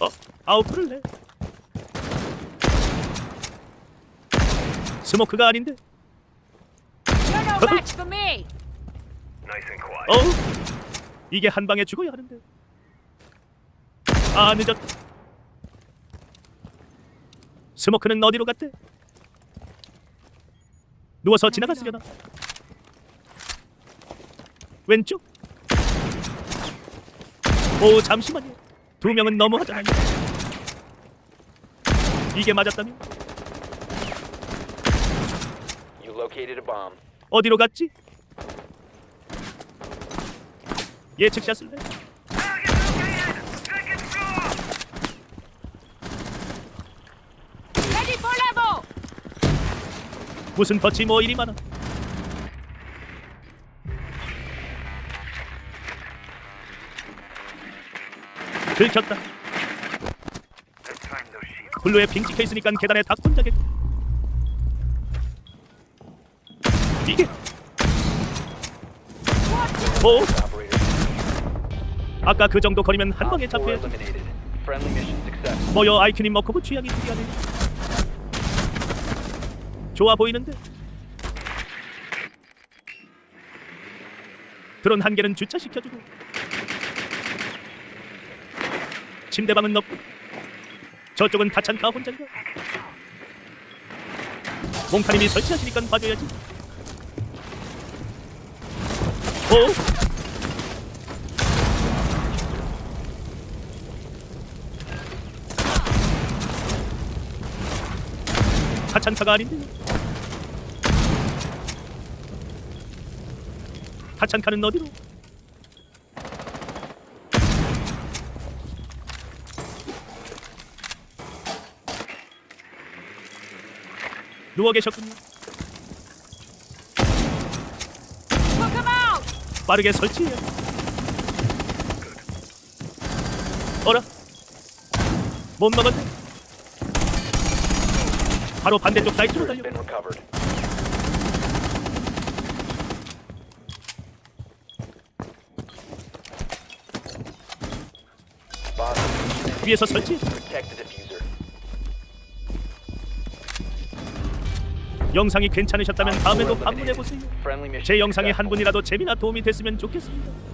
어, 아웃풀을 내. 스모크가 아닌데. You're no match for me. 어우, 이게 한 방에 죽어야 하는데. 아 늦었다. 스모크는 어디로 갔대? 누워서 지나갔으려나? 왼쪽? 오 잠시만요. 두 명은 너무하잖아요. 이게 맞았다면 You located a bomb. 어디로 갔지? 예측샷을 해. Ready for level. 무슨 버치 뭐 이리 많아? 들켰다. 블루에 빙 찍혀 있으니까 계단에 닭 혼자겠고. 이게 오. 아까 그 정도 거리면 한 방에 4 잡혀야지. eliminated. Friendly mission success. 뭐여 아이큐님 먹고 취향이 특이하네. 좋아 보이는데. 드론 한 개는 주차 시켜주고. 침대방은 없고. 저쪽은 다찬카 혼자인가. 몽타님이 설치하시니까 봐줘야지. 오. 타찬카가 아닌데 타찬카는 어디로? 누워 계셨군요. 빠르게 설치해요. 어라? 못 먹었네. 바로 반대쪽 사이트로 달려. 위에서 설치. 영상이 괜찮으셨다면 다음에도 Op four 방문해 eliminated. 보세요. Friendly mission 제 영상이 한. 분이라도 재미나 도움이 됐으면 좋겠습니다.